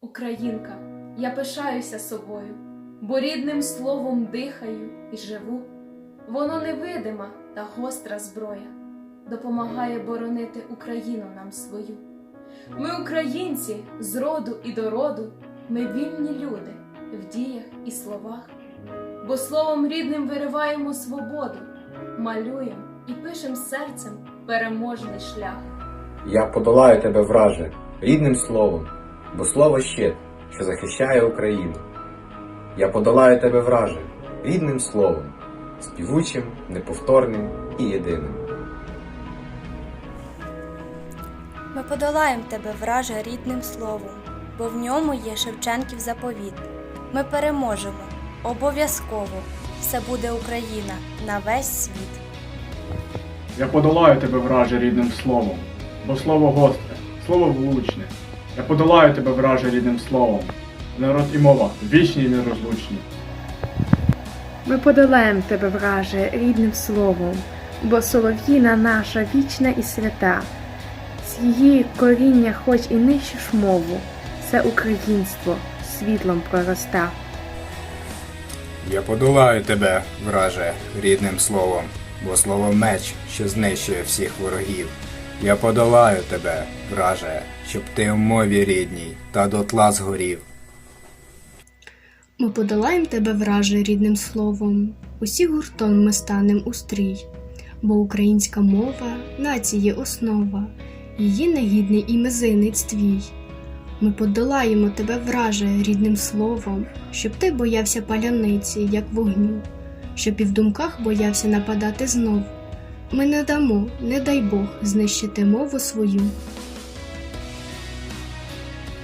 українка, я пишаюся собою, бо рідним словом дихаю і живу. Воно невидима та гостра зброя, допомагає боронити Україну нам свою. Ми, українці, з роду і до роду, ми вільні люди в діях і словах, бо словом рідним вириваємо свободу, малюємо і пишем серцем переможний шлях. Я подолаю тебе, враже, рідним словом, бо слово щит, що захищає Україну. Я подолаю тебе, враже, рідним словом, співучим, неповторним і єдиним. Ми подолаємо тебе, враже, рідним словом, бо в ньому є Шевченків заповіт. Ми переможемо, обов'язково. Все буде Україна на весь світ. Я подолаю тебе, враже, рідним словом, бо слово гостре, слово влучне. Я подолаю тебе, враже, рідним словом. Народ і мова вічні і нерозлучні. Ми подолаєм тебе, враже, рідним словом, бо солов'їна наша вічна і свята. З її коріння хоч і нищиш мову, все українство світлом пророста. Я подолаю тебе, враже, рідним словом, бо слово меч, що знищує всіх ворогів. Я подолаю тебе, враже, щоб ти в мові рідній та дотла згорів. Ми подолаєм тебе, враже, рідним словом, усі гуртом ми станем у стрій, бо українська мова нації основа, її негідний і мизинець твій. Ми подолаємо тебе, враже, рідним словом, щоб ти боявся паляниці, як вогню, щоб і в думках боявся нападати знов. Ми не дамо, не дай Бог, знищити мову свою.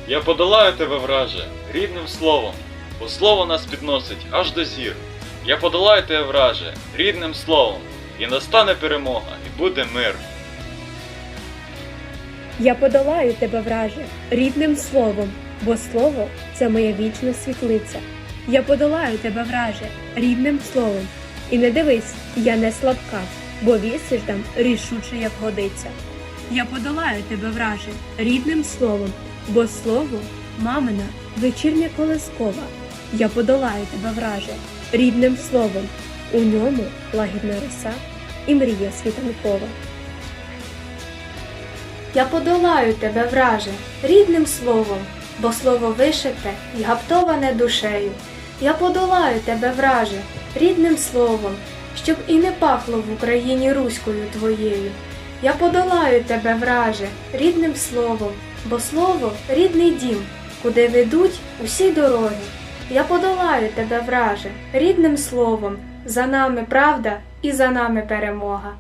Я подолаю тебе, враже, рідним словом, бо слово нас підносить аж до зір. Я подолаю тебе, враже, рідним словом, і настане перемога, і буде мир. Я подолаю тебе, враже, рідним словом, бо слово це моя вічна світлиця. Я подолаю тебе, враже, рідним словом. І не дивись, я не слабка, бо вісиш дам рішуче, як годиться. Я подолаю тебе, враже, рідним словом, бо слово мамина вечірня колискова. Я подолаю тебе, враже, рідним словом. У ньому лагідна роса і мрія світанкова. Я подолаю тебе, враже, рідним словом, бо слово вишите і гаптоване душею. Я подолаю тебе, враже, рідним словом, щоб і не пахло в Україні руською твоєю. Я подолаю тебе, враже, рідним словом, бо слово рідний дім, куди ведуть усі дороги. Я подолаю тебе, враже, рідним словом, за нами правда і за нами перемога.